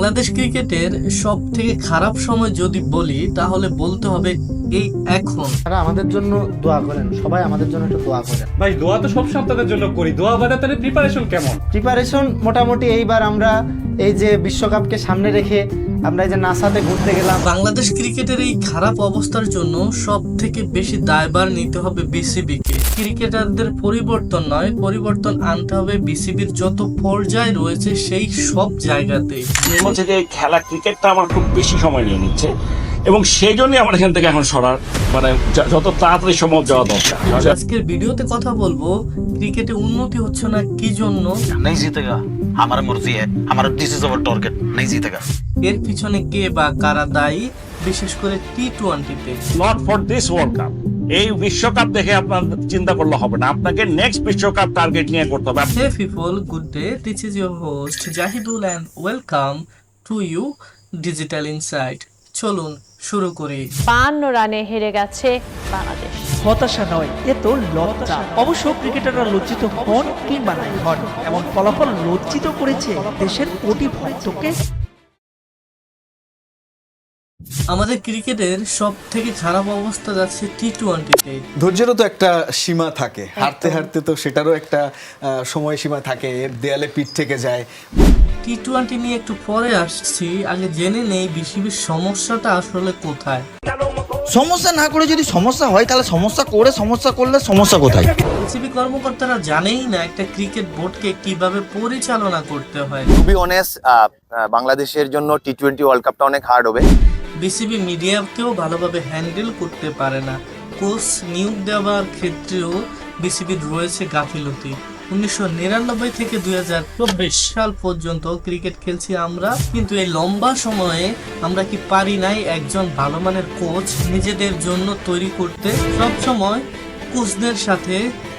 বাংলাদেশ ক্রিকেটের সব থেকে খারাপ সময় যদি বলি তাহলে বলতে হবে এই এখন। তারা আমাদের জন্য দোয়া করেন সবাই আমাদের জন্য একটু দোয়া করেন। ভাই দোয়া তো সব সপ্তাহের জন্য করি। দোয়া বাদে তাহলে প্রিপারেশন কেমন? প্রিপারেশন মোটামুটি এইবার আমরা এই যে বিশ্বকাপকে সামনে রেখে আমরা এই যে নাসাতে ঘুরতে গেলাম। বাংলাদেশ ক্রিকেটের এই খারাপ অবস্থার জন্য সব থেকে বেশি দায়ভার নিতে হবে বিসিবিকে ক্রিকেটারদের পরিবর্তন নয় পরিবর্তন আনতে হবে বিসিবির যত পর্যায় রয়েছে সেই সব জায়গাতেই। হচ্ছে যে খেলা ক্রিকেটটা আমার খুব বেশি সময় নিয়ে নিচ্ছে। এবং সেই জন্যই আমার এখান থেকে এখন সরার মানে যত তাড়াতাড়ি সম্ভব যাওয়া দরকার। আচ্ছা, আজকের ভিডিওতে কথা বলব ক্রিকেটে উন্নতি হচ্ছে না কি জন্য? নেই জিতেগা আমার মর্জি আমার দিস ইজ আওয়ার টার্গেট নেই জিতেগা এর পিছনে কে বা কারা দায়ী? বিশেষ করে টি টোয়েন্টিতে not for this world cup এই বিশ্বকাপ দেখে আপনার চিন্তা করলে হবে না। আপনাকে নেক্সট বিশ্বকাপ টার্গেট নিয়ে করতে হবে। Hey people good day this is your host Zahidul and welcome to you digital insight. চলুন শুরু করি। বান্ন রানে হেরে গেছে বাংলাদেশ। হতাশা নয় এ তো লজ্জা। অবশ্য ক্রিকেটাররা লজ্জিত হন কিংবা নাই হন। এমন ফলাফল লজ্জিত করেছে দেশের কোটি ভক্তকে আমাদের ক্রিকেটের সব থেকে খারাপ অবস্থা যাচ্ছে টি টোয়েন্টিতে ধৈর্যেরও তো একটা সীমা থাকে। হারতে হারতে তো সেটারও একটা সময় সীমা থাকে। এর দেয়ালে পিঠ থেকে যায়। টি টোয়েন্টি নিয়ে একটু পরে আসছি। আগে জেনে নেই বিসিবির সমস্যাটা আসলে কোথায়। সমস্যা না করে যদি সমস্যা হয় তাহলে সমস্যা করে সমস্যা করলে সমস্যা কোথায়? বিসিবি কর্মকর্তারা জানেই না একটা ক্রিকেট বোর্ডকে কীভাবে পরিচালনা করতে হয়। টু বি অনেস্ট বাংলাদেশের জন্য টি টোয়েন্টি ওয়ার্ল্ড কাপটা অনেক হার্ড হবে। বিসিবি মিডিয়াকেও ভালোভাবে হ্যান্ডেল করতে পারে না। কোচ নিয়োগ দেওয়ার ক্ষেত্রেও বিসিবির রয়েছে গাফিলতি। উনিশশো নিরানব্বই থেকে দুই হাজার চব্বিশ সাল পর্যন্ত ক্রিকেট খেলছি আমরা। কিন্তু এই লম্বা সময়ে আমরা কি পারি নাই একজন ভালো মানের কোচ নিজেদের জন্য তৈরি করতে? সব সময় কোচদের সাথে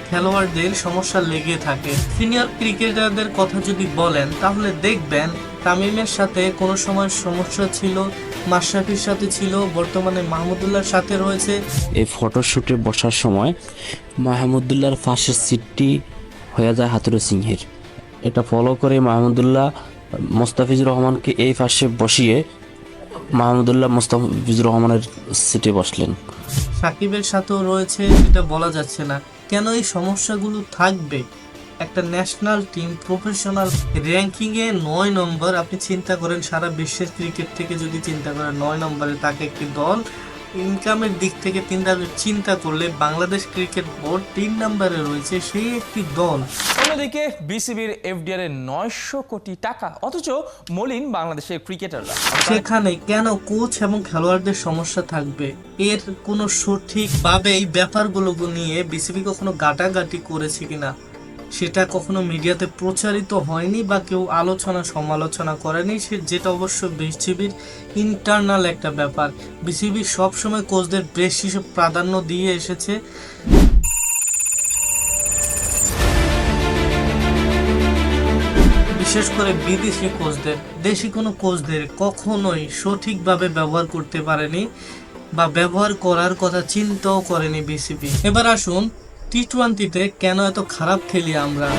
খেলোয়াড়দের সমস্যা লেগে থাকে। সিনিয়র ক্রিকেটারদের কথা যদি বলেন, তাহলে দেখবেন তামিমের সাথে কোনো সময় সমস্যা ছিল, মাশরাফির সাথে ছিল, বর্তমানে মাহমুদুল্লাহর সাথে রয়েছে। এই ফটোশ্যুটে বসার সময় মাহমুদুল্লাহর ফাঁসের সিটটি হয়ে যায় হাতুরে সিংহের। এটা ফলো করে মাহমুদুল্লাহ মোস্তাফিজুর রহমানকে এই পাশে বসিয়ে মাহমুদুল্লাহ মোস্তাফিজুর রহমানের সিটে বসলেন। সাকিবের সাথেও রয়েছে, এটা বলা যাচ্ছে না। কেন এই সমস্যাগুলো থাকবে? একটা ন্যাশনাল টিম প্রফেশনাল র্যাঙ্কিংয়ে নয় নম্বর আপনি চিন্তা করেন সারা বিশ্বের ক্রিকেট থেকে যদি চিন্তা করেন, নয় নম্বরে তাকে একটি দল ইনকামের দিক থেকে চিন্তা চিন্তা করলে বাংলাদেশ ক্রিকেট বোর্ড তিন নম্বরে রয়েছে সেই একটি দল। অন্যদিকে বিসিবির এফডিআর এর নয়শো কোটি টাকা অথচ মলিন বাংলাদেশের ক্রিকেটাররা। সেখানে কেন কোচ এবং খেলোয়াড়দের সমস্যা থাকবে? এর কোনো সঠিকভাবে এই ব্যাপারগুলো নিয়ে বিসিবি কখনো গাটাগাটি করেছে কিনা? সেটা কখনো মিডিয়াতে প্রচারিত হয়নি বা কেউ আলোচনা, সমালোচনা করেনি, সে যেটা অবশ্য বিসিবির ইন্টারনাল একটা ব্যাপার। বিসিবি সবসময় কোচদের বেশি প্রাধান্য দিয়ে এসেছে। বিশেষ করে বিদেশি কোচদের। দেশি কোনো কোচদের কখনোই সঠিকভাবে ব্যবহার করতে পারেনি বা ব্যবহার করার কথা চিন্তাও করেনি বিসিবি। এবার আসুন টি টোয়েন্টিতে কেন এত খারাপ খেলি আমরা?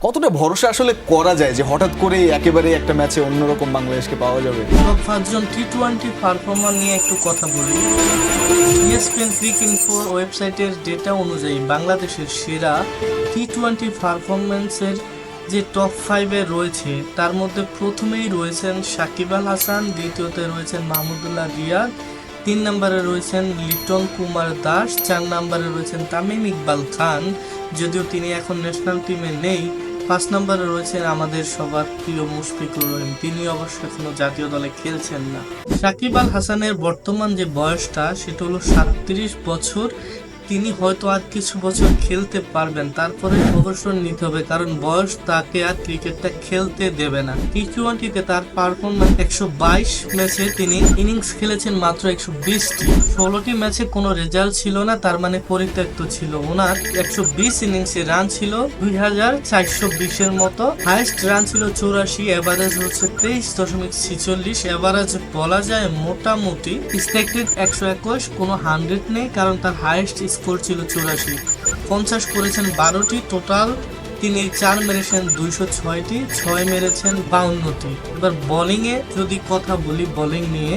কতটা ভরসা আসলে করা যায় যে হঠাৎ করে একেবারে একটা ম্যাচে অন্যরকম বাংলাদেশকে পাওয়া যাবে? টপ পাঁচজন টি টোয়েন্টি পারফর্মার নিয়ে একটু কথা বলি। ইএসপিএন ক্রিক ইনফো ওয়েবসাইটের ডেটা অনুযায়ী বাংলাদেশের সেরা টি টোয়েন্টি পারফরমেন্সের যে টপ ফাইভে রয়েছে তার মধ্যে প্রথমেই রয়েছেন সাকিব আল হাসান দ্বিতীয়তে রয়েছেন মাহমুদুল্লাহ রিয়াদ তিন নম্বরে রয়েছেন লিটন কুমার দাস, চার নম্বরে রয়েছেন তামিম ইকবাল খান, যদিও তিনি এখন ন্যাশনাল টিমে নেই। পাঁচ নম্বরে রয়েছেন আমাদের সবার প্রিয় মুশফিকুর রহিম। তিনি অবশ্য এখনও জাতীয় দলে খেলছেন না। সাকিব আল হাসানের বর্তমান যে বয়সটা, সেটা হলো সাতত্রিশ বছর। তিনি হয়তো আর কিছু বছর খেলতে পারবেন, তারপরে অবসর নিতে হবে, কারণ বয়স তাকে আর ক্রিকেটটা খেলতে দেবে না। টি টোয়েন্টিতে তার পারফরমেন্স একশো বাইশ ম্যাচে তিনি ইনিংস খেলেছেন মাত্র একশো বিশটি। ষোলোটি ম্যাচে কোনো রেজাল্ট ছিল না, তার মানে পরিত্যক্ত ছিল। ওনার একশো বিশ ইনিংসে রান ছিল দুই হাজার চারশো বিশের মতো। হাইস্ট রান ছিল চৌরাশি, এভারেজ হচ্ছে তেইশ দশমিক ছিচল্লিশ। এভারেজ বলা যায় মোটামুটি এক্সপেক্টেড একশো একুশ, কোনো হান্ড্রেড নেই, কারণ তার হাইস্ট স্কোর ছিল চৌরাশি। পঞ্চাশ করেছেন বারোটি, টোটাল তিনি চার মেরেছেন দুইশো ছয়টি, ছয় মেরেছেন বাউন্নটি। এবার বোলিংয়ে যদি কথা বলি বোলিং নিয়ে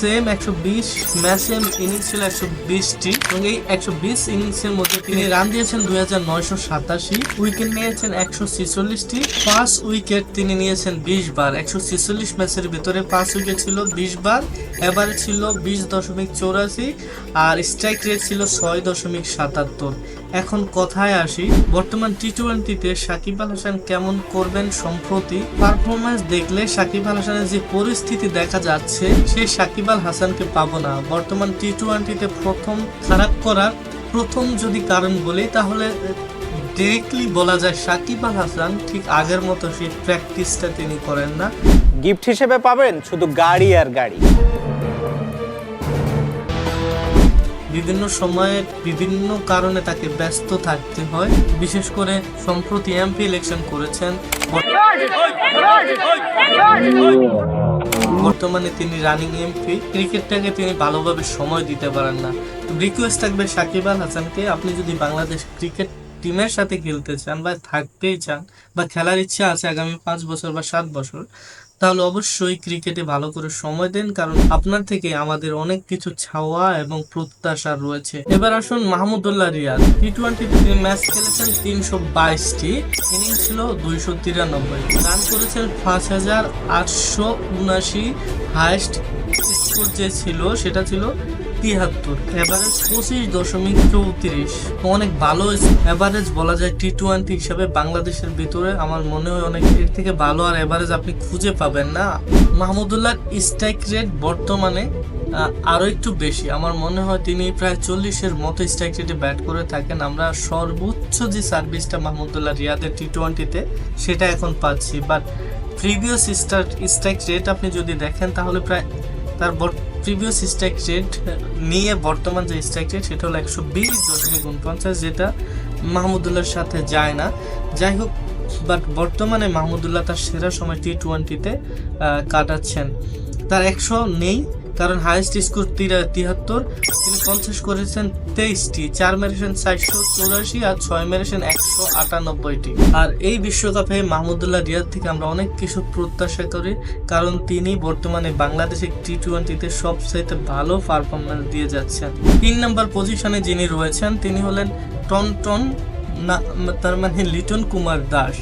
সেম একশো বিশ ম্যাচে ইনিংস ছিল একশো বিশটি এবং এই একশো বিশ ইনিংসের মধ্যে তিনি রান দিয়েছেন দুই হাজার নয়শো সাতাশি উইকেট নিয়েছেন একশো ছেচল্লিশটি, পাঁচ উইকেট তিনি নিয়েছেন বিশ বার। একশো ছেচল্লিশ ম্যাচের ভিতরে পাঁচ উইকেট ছিল বিশ বার এবারে ছিল বিশ দশমিক চৌরাশি আর স্ট্রাইক রেট ছিল ছয় দশমিক সাতাত্তর। এখন কথায় আসি, বর্তমান টি টোয়েন্টিতে সাকিব আল হাসান কেমন করবেন সম্প্রতি? পারফরমেন্স দেখলে সাকিব আল হাসানের যে পরিস্থিতি দেখা যাচ্ছে সেই সাকিব আল হাসানকে পাবো না। বর্তমান টি টোয়েন্টিতে প্রথম খারাপ করার প্রথম যদি কারণ বলি, তাহলে ডিরেক্টলি বলা যায় সাকিব আল হাসান ঠিক আগের মতো সেই প্র্যাকটিসটা তিনি করেন না। গিফট হিসেবে পাবেন শুধু গাড়ি আর গাড়ি। বিভিন্ন সময়ে বিভিন্ন কারণে তাকে ব্যস্ত থাকতে হয়। বিশেষ করে সম্প্রতি এমপি ইলেকশন করেছেন। বর্তমানে তিনি রানিং এমপি। ক্রিকেটটাকে তিনি ভালোভাবে সময় দিতে পারেন না। রিকোয়েস্ট থাকবে সাকিব আল হাসানকে, আপনি যদি বাংলাদেশ ক্রিকেট টিমের সাথে খেলতে চান বা থাকতেই চান বা খেলার ইচ্ছা আছে আগামী পাঁচ বছর বা সাত বছর তাহলে অবশ্যই ক্রিকেটে ভালো করে সময় দেন, কারণ আপনার থেকে আমাদের অনেক কিছু ছাওয়া এবং প্রত্যাশা রয়েছে। এবার আসুন Mahmudullah Riyad T twenty match খেলেছেন তিনশো বাইশটি ইনিংস ছিল দুইশো তিরানব্বই। রান করেছেন পাঁচ হাজার আটশো উনাশি হাইস্ট স্কোর যে ছিল, সেটা ছিল তিয়াত্তর এভারেজ পঁচিশ দশমিক চৌত্রিশ। অনেক ভালো এভারেজ বলা যায় টি টোয়েন্টি হিসাবে বাংলাদেশের ভিতরে আমার মনে হয় অনেক এর থেকে ভালো আর এভারেজ আপনি খুঁজে পাবেন না। মাহমুদুল্লাহ স্ট্রাইক রেট বর্তমানে আহ, আরও একটু বেশি। আমার মনে হয় তিনি প্রায় চল্লিশের মতো স্ট্রাইক রেটে ব্যাট করে থাকেন। আমরা সর্বোচ্চ যে সার্ভিসটা মাহমুদুল্লাহ রিয়াদের টি টোয়েন্টিতে সেটা এখন পাচ্ছি। But previous start strike rate আপনি যদি দেখেন তাহলে প্রায় তার প্রিভিয়াস স্ট্রাইক রেট নিয়ে বর্তমান যে স্ট্রাইক রেট সেটা হলো একশো বিশ দশমিক উনপঞ্চাশ, যেটা মাহমুদুল্লাহর সাথে যায় না। যাই হোক বাট বর্তমানে মাহমুদুল্লাহ তার সেরা সময় টি টোয়েন্টিতে কাটাচ্ছেন। তার একশো নেই কারণ হাইয়েস্ট স্কোর তিয়াত্তর তিনি পঞ্চাশ করেছেন তেইশটি, চার মেরেছেন চারশো চৌরাশি আর ছয় মেরেছেন একশো আটানব্বইটি। আর এই বিশ্বকাপে মাহমুদুল্লাহ রিয়াদ থেকে আমরা অনেক কিছু প্রত্যাশা করি, কারণ তিনি বর্তমানে বাংলাদেশের টি টোয়েন্টিতে সবচাইতে ভালো পারফরমেন্স দিয়ে যাচ্ছেন। তিন নম্বর পজিশনে যিনি রয়েছেন, তিনি হলেন টনটন না, তার মানে লিটন কুমার দাস।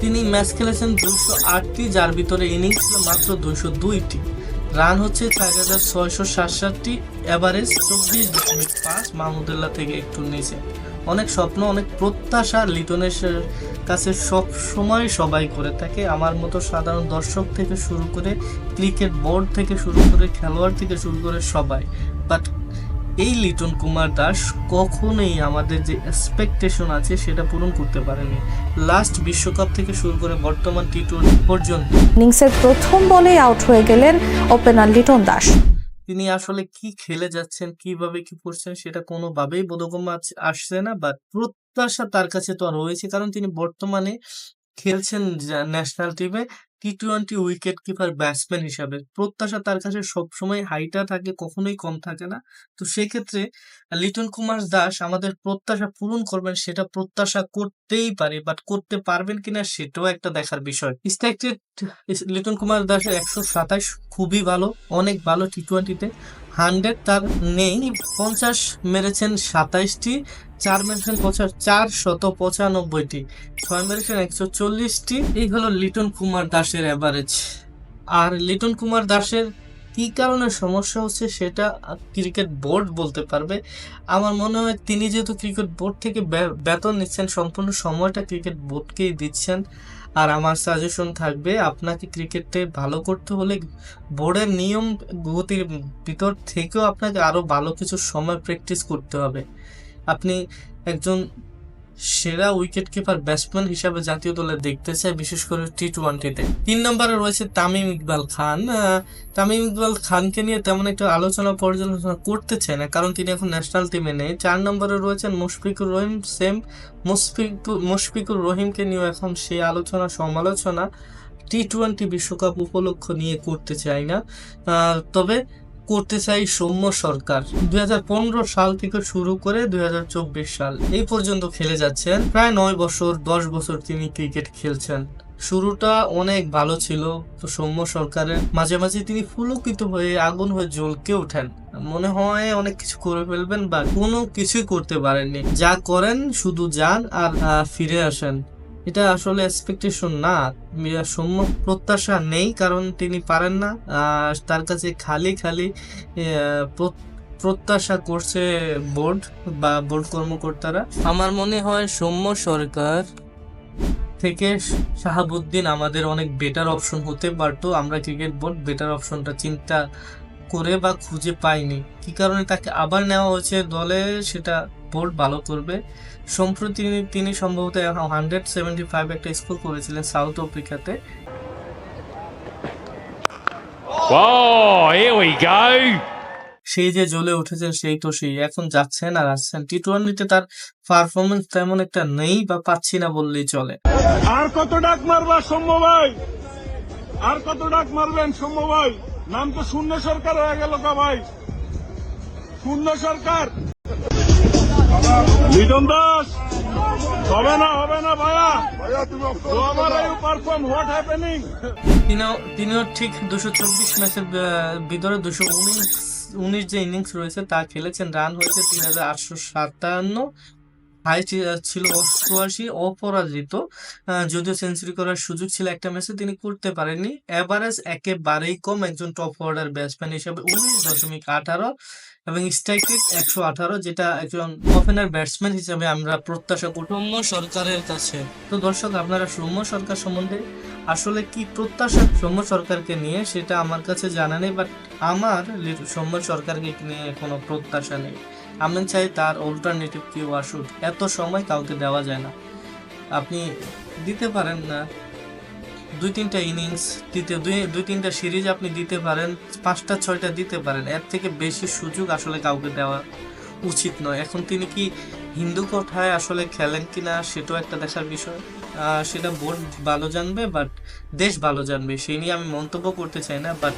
তিনি ম্যাচ খেলেছেন দুশো আটটি, যার ভিতরে ইনিংস ছিল মাত্র দুশো দুইটি। রান হচ্ছে চার হাজার ছয়শো সাতষট্টি অ্যাভারেজ চব্বিশ দশমিক পাঁচ মাহমুদুল্লাহ থেকে একটু নিচে। অনেক স্বপ্ন, অনেক প্রত্যাশা লিটনের কাছে সব সময় সবাই করে থাকে। আমার মতো সাধারণ দর্শক থেকে শুরু করে ক্রিকেট বোর্ড থেকে শুরু করে খেলোয়াড় থেকে শুরু করে সবাই। বাট এই লিটন কুমার দাস কখনোই আমাদের যে এক্সপেকটেশন আছে সেটা পূরণ করতে পারেনি। লাস্ট বিশ্বকাপ থেকে শুরু করে বর্তমান টি টোয়েন্টি পর্যন্ত। ইনিংসের প্রথম বলে আউট হয়ে গেলেন ওপেনার লিটন দাস। তিনি আসলে কি খেলে যাচ্ছেন কীভাবে কি করছেন সেটা কোনোভাবেই বোধগম্য আসছে না বা প্রত্যাশা তার কাছে তো রয়েছে কারণ তিনি বর্তমানে খেলছেন ন্যাশনাল টিমে T twenty wicket keeper batsman হিসাবে প্রত্যাশা তার কাছে সবসময় হাইটা থাকে, কখনোই কম থাকে না। তো সেক্ষেত্রে লিটন কুমার দাস আমাদের প্রত্যাশা পূরণ করবেন, সেটা প্রত্যাশা করতেই পারে বাট করতে পারবেন কিনা সেটাও একটা দেখার বিষয়। স্ট্রাইক লিটন কুমার দাসের একশো সাতাশ খুবই ভালো, অনেক ভালো টি টোয়েন্টিতে হান্ড্রেড তার নেই। পঞ্চাশ মেরেছেন সাতাইশটি, চার মেরেছেন পঞ্চাশ চার শত পঁচানব্বইটি, ছয় মেরেছেন একশো চল্লিশটি। এই হলো লিটন কুমার দাসের অ্যাভারেজ আর লিটন কুমার দাসের কী কারণে সমস্যা হচ্ছে সেটা ক্রিকেট বোর্ড বলতে পারবে। আমার মনে হয় তিনি যেহেতু ক্রিকেট বোর্ড থেকে বেতন নিচ্ছেন, সম্পূর্ণ সময়টা ক্রিকেট বোর্ডকেই দিচ্ছেন। আর আমার সাজেশন থাকবে, আপনাকে ক্রিকেটে ভালো করতে হলে বোর্ডের নিয়ম গতির ভিতর থেকেও আপনাকে আরও ভালো কিছু সময় প্র্যাকটিস করতে হবে। আপনি একজন সেরা উইকেট কিপার ব্যাটসম্যান হিসাবে জাতীয় দলে দেখতে চাই বিশেষ করে টি টোয়েন্টিতে তিন নম্বরে রয়েছে তামিম ইকবাল খান। তামিম ইকবাল খানকে নিয়ে তেমন একটা আলোচনা পর্যালোচনা করতে চায় না, কারণ তিনি এখন ন্যাশনাল টিমে নেই। চার নম্বরে রয়েছেন মুশফিকুর রহিম সেম মুশফিকুর মুশফিকুর রহিমকে নিয়ে এখন সেই আলোচনা, সমালোচনা টি টোয়েন্টি বিশ্বকাপ উপলক্ষ নিয়ে করতে চায় না। তবে করতে চাই সৌম্য সরকার। দু হাজার পনেরো সাল থেকে শুরু করে দু হাজার চব্বিশ সাল এই পর্যন্ত খেলে যাচ্ছেন। প্রায় নয় বছর, দশ বছর তিনি ক্রিকেট খেলছেন। শুরুটা অনেক ভালো ছিল। তো সৌম্য সরকারের মাঝে মাঝে তিনি পুলকিত হয়ে আগুন হয়ে জ্বলকে ওঠেন। মনে হয় অনেক কিছু করে ফেলবেন বা কোনো কিছুই করতে পারেননি। যা করেন শুধু যান আর ফিরে আসেন। এটা আসলে এক্সপেকটেশন না। মিয়া, সৌম্য প্রত্যাশা নেই, কারণ তিনি পারেন না। তার কাছে খালি খালি প্রত্যাশা করছে বোর্ড বা বোর্ড কর্মকর্তারা। আমার মনে হয় সৌম্য সরকার থেকে শাহাবুদ্দিন আমাদের অনেক বেটার অপশন হতে পারতো। আমরা ক্রিকেট বোর্ড বেটার অপশনটা চিন্তা করে বা খুঁজে পাইনি। কি কারণে তাকে আবার নেওয়া হয়েছে দলে, সেটা বোর্ড ভালো করবে। সম্প্রতি তিনি- তিনি সম্ভবত হান্ড্রেড সেভেন্টি ফাইভ একটা স্কোর করেছিলেন সাউথ আফ্রিকাতে। সেই যে জ্বলে উঠেছেন সেই তো সেই এখন যাচ্ছেন আর আসছেন। টি টোয়েন্টিতে তার পারফরমেন্স তেমন একটা নেই বা পাচ্ছি না বললেই চলে। আর কত ডাক মারবা সৌম্য ভাই? আর কত ডাক মারবেন সৌম্য ভাই? নাম তো শূন্য সরকার হয়ে গেল কা ভাই। শূন্য সরকার। লিটন দাস হবে না হবে না ভাইয়া। তিনিও তিনিও ঠিক দুশো চব্বিশ ম্যাচের ভিতরে দুশো উনিশ উনিশ যে ইনিংস রয়েছে তা খেলেছেন রান হয়েছে তিন হাজার আটশো সাতান্ন। হাই ছিল অষ্টআশি অপরাজিত। আহ, যদিও সেঞ্চুরি করার সুযোগ ছিল একটা ম্যাচে তিনি করতে পারেননি। এভারেজ একেবারেই কম একজন টপ অর্ডার ব্যাটসম্যান হিসেবে উনিশ দশমিক আঠারো। এবং স্ট্রাইক রেট একশো আঠারো, যেটা একজন ওপেনার ব্যাটসম্যান হিসেবে আমরা প্রত্যাশা করি। সৌম্য সরকারের কাছে। তো দর্শক, আপনারা সৌম্য সরকার সম্বন্ধে আসলে কি প্রত্যাশা সৌম্য সরকারকে নিয়ে, সেটা আমার কাছে জানা নেই বাট আমার সৌম্য সরকারকে নিয়ে কোনো প্রত্যাশা নেই। আমি চাই তার অল্টারনেটিভ কেউ আসুক। এত সময় কাউকে দেওয়া যায় না। আপনি দিতে পারেন না। দুই তিনটা ইনিংস দিতে দুই দুই তিনটা সিরিজ আপনি দিতে পারেন, পাঁচটা, ছয়টা দিতে পারেন। এর থেকে বেশি সুযোগ আসলে কাউকে দেওয়া উচিত নয়। এখন তিনি কি হিন্দু কোঠায় আসলে খেলেন কি না সেটাও একটা দেখার বিষয়। সেটা বোর্ড ভালো জানবে বাট দেশ ভালো জানবে সেই নিয়ে আমি মন্তব্য করতে চাই না বাট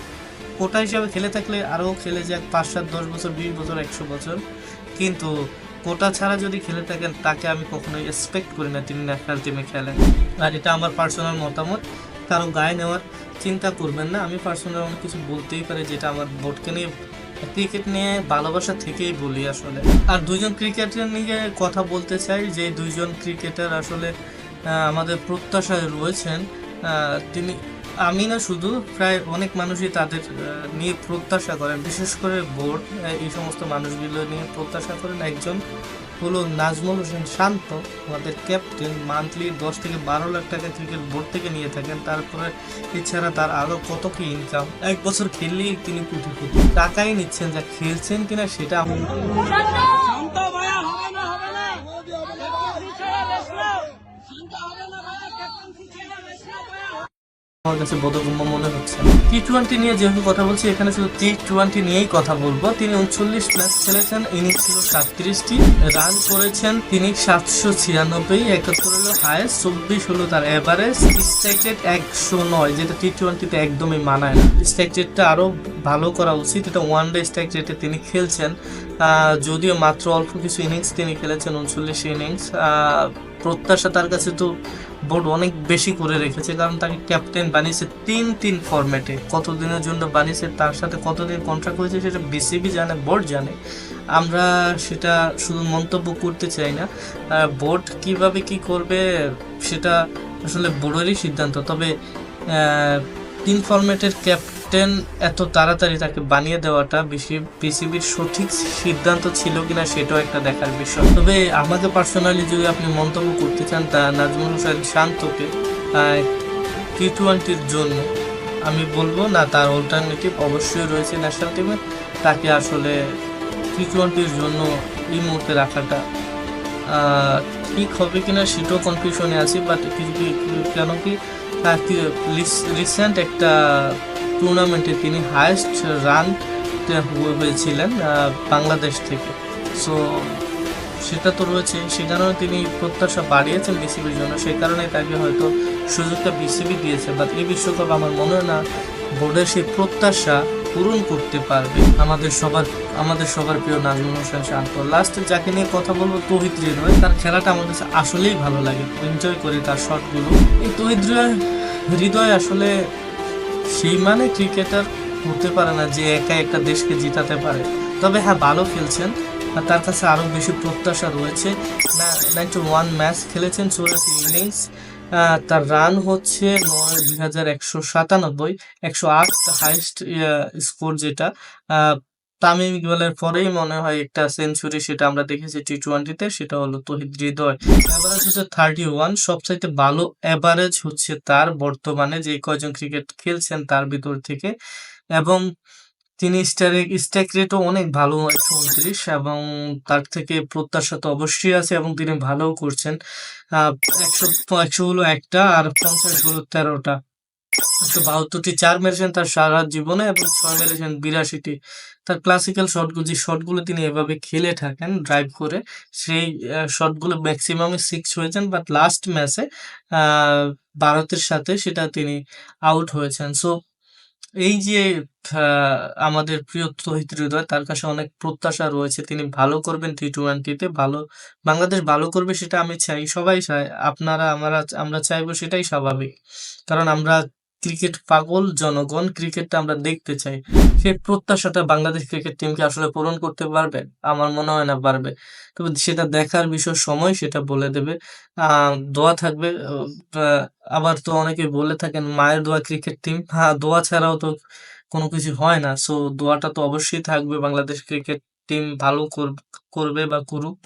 কোটা হিসাবে খেলে থাকলে আরও খেলে যাক, পাঁচ, সাত, দশ বছর, বিশ বছর, একশো বছর। কিন্তু কোটা ছাড়া যদি খেলে থাকেন, তাকে আমি কখনোই এক্সপেক্ট করি না তিনি ন্যাশনাল টিমে খেলেন। আর এটা আমার পার্সোনাল মতামত। কারও গায়ে নেওয়ার চিন্তা করবেন না। আমি পার্সোনাল অনেক কিছু বলতেই পারি যেটা আমার বোর্ডকে নিয়ে ক্রিকেট নিয়ে ভালোবাসা থেকেই বলি আসলে। আর দুজন ক্রিকেটার নিয়ে কথা বলতে চাই। যে দুইজন ক্রিকেটার আসলে আমাদের প্রত্যাশায় রয়েছেন তিনি আমি না শুধু প্রায় অনেক মানুষই তাদের নিয়ে প্রত্যাশা করেন। বিশেষ করে বোর্ড এই সমস্ত মানুষগুলো নিয়ে প্রত্যাশা করেন। একজন হলো নাজমুল হোসেন শান্ত আমাদের ক্যাপ্টেন মান্থলি দশ থেকে বারো লাখ টাকা ক্রিকেট বোর্ড থেকে নিয়ে থাকেন। তারপরে এছাড়া তার আরও কত কি ইনকাম এক বছর খেললেই তিনি কোটি কোটি টাকাই নিচ্ছেন। যা খেলছেন কিনা সেটা আমি আমার কাছে বোধগম্য মনে হচ্ছে। টি টোয়েন্টি নিয়ে যেহেতু কথা বলছি, এখানে শুধু টি টোয়েন্টি নিয়েই কথা বলব। তিনি উনচল্লিশ ম্যাচ খেলেছেন, ইনিংস ছিল সাতত্রিশটি, রান করেছেন তিনি সাতশো ছিয়ানব্বই, একাত্তর হলো হায়েস্ট চব্বিশ হলো তার এভারেজ স্ট্রাইক রেট একশো নয়, যেটা টি টোয়েন্টিতে একদমই মানায় না। স্ট্রাইক রেটটা আরও ভালো করা উচিত, এটা ওয়ান ডে স্ট্রাইক রেটে তিনি খেলছেন। যদিও মাত্র অল্প কিছু ইনিংস তিনি খেলেছেন, উনচল্লিশ ইনিংস। প্রত্যাশা তার কাছে তো বোর্ড অনেক বেশি করে রেখেছে, কারণ তাকে ক্যাপ্টেন বানিয়েছে তিন তিন ফর্ম্যাটে কতদিনের জন্য বানিয়েছে, তার সাথে কতদিন কন্ট্রাক্ট হয়েছে সেটা বিসিবি জানে বোর্ড জানে। আমরা সেটা শুধু মন্তব্য করতে চাই না। বোর্ড কীভাবে কি করবে সেটা আসলে বোর্ডেরই সিদ্ধান্ত। তবে তিন ফর্ম্যাটের ফরম্যাটের ক্যাপ্টেন এত তাড়াতাড়ি তাকে বানিয়ে দেওয়াটা বেশি সঠিক সিদ্ধান্ত ছিল কিনা সেটাও একটা দেখার বিষয়। তবে আমাকে পার্সোনালি যদি আপনি মন্তব্য করতে চান তা নাজমুল হোসেন শান্তকে টি টোয়েন্টির জন্য আমি বলব, না, তার অল্টারনেটিভ অবশ্যই রয়েছে ন্যাশনাল টিমে তাকে আসলে টি টোয়েন্টির জন্য এই মুহূর্তে রাখাটা ঠিক হবে কিনা সেটাও কনফিউশনে আছি বাট কেন কি রিসেন্ট একটা টুর্নামেন্টে তিনি হায়েস্ট রান হয়েছিলেন বাংলাদেশ থেকে। সো সেটা তো রয়েছে। কারণে তিনি প্রত্যাশা বাড়িয়েছেন বিসিবির জন্য। সেই কারণে তাকে হয়তো সুযোগটা বিসিবি দিয়েছে। বাট এই বিশ্বকাপ আমার মনে হয় না বোর্ডের সেই প্রত্যাশা পূরণ করতে পারবে। আমাদের সবার আমাদের সবার প্রিয় নাজমুল হোসেন শান্ত লাস্টে যাকে নিয়ে কথা বলব, তহিদ হৃদয় তার খেলাটা আমার কাছে আসলেই ভালো লাগে। এনজয় করি তার শটগুলো এই তহিদ হৃদয় আসলে সেই মানে ক্রিকেটার হতে পারে না, যে একা একটা দেশকে জিতাতে পারে। তবে হ্যাঁ ভালো খেলছেন আর তার কাছে আরও বেশি প্রত্যাশা রয়েছে। নাইনটি ওয়ান ম্যাচ খেলেছেন চৌরাশি ইনিংস তার রান হচ্ছে নয় দুই হাজার একশো সাতানব্বই, একশো আট হাইস্ট স্কোর যেটা। তামিম ইকবালের পরেই মনে হয় একটা সেঞ্চুরি সেটা আমরা দেখেছি টি টোয়েন্টিতে সেটা হলো তহিদ হৃদয়। এভারেজ হচ্ছে থার্টি ওয়ান সবচাইতে ভালো এভারেজ হচ্ছে তার বর্তমানে যে কয়জন ক্রিকেট খেলছেন তার ভিতর থেকে। এবং তিনি স্ট্রাইক স্ট্রাইক রেটও অনেক ভালো, একশো উনত্রিশ, এবং তার থেকে প্রত্যাশা তো অবশ্যই আছে, এবং তিনি ভালোও করছেন। একশো একশো হলো একটা আর পঞ্চাশ হলো তেরোটা। বাহাত্তরটি চার মেরেছেন তার সারা জীবনে এবং ছয় মেরেছেন বিরাশিটি। তার ক্লাসিক্যাল শটগুলো যে শটগুলো তিনি এভাবে খেলে থাকেন ড্রাইভ করে, সেই শটগুলো ম্যাক্সিমামে সিক্স হয়েছেন বাট লাস্ট ম্যাচে ভারতের সাথে সেটা তিনি আউট হয়েছেন। সো এই যে আমাদের প্রিয় তহিদ হৃদয়, তার কাছে অনেক প্রত্যাশা রয়েছে। তিনি ভালো করবেন টি টোয়েন্টিতে ভালো, বাংলাদেশ ভালো করবে সেটা আমি চাই। সবাই চায়, আপনারা, আমরা আমরা চাইব সেটাই স্বাভাবিক। কারণ আমরা ক্রিকেট পাগল জনগণ ক্রিকেটটা আমরা দেখতে চাই। সেই প্রত্যাশাটা বাংলাদেশ ক্রিকেট টিমকে আসলে পূরণ করতে পারবে? আমার মনে হয় না পারবে। তবে সেটা দেখার বিষয়, সময় সেটা বলে দেবে। দোয়া থাকবে। আবার তো অনেকে বলে থাকেন, মায়ের দোয়া ক্রিকেট টিম। হ্যাঁ দোয়া ছাড়াও তো কোনো কিছু হয় না। সো দোয়াটা তো অবশ্যই থাকবে। বাংলাদেশ ক্রিকেট টিম ভালো কর- করবে বা করুক।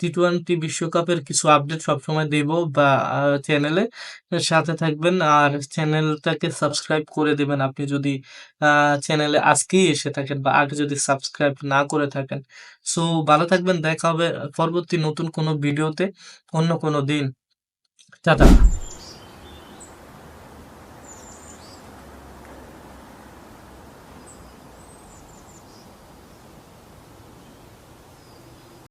টি টোয়েন্টি বিশ্বকাপের কিছু আপডেট সবসময় দেব বা চ্যানেলে সাথে থাকবেন। আর চ্যানেলটাকে সাবস্ক্রাইব করে দেবেন। আপনি যদি চ্যানেলে আজকেই এসে থাকেন বা আগে যদি সাবস্ক্রাইব না করে থাকেন। সো, ভালো থাকবেন। দেখা হবে পরবর্তী নতুন কোনো ভিডিওতে অন্য কোনো দিন। টাটা।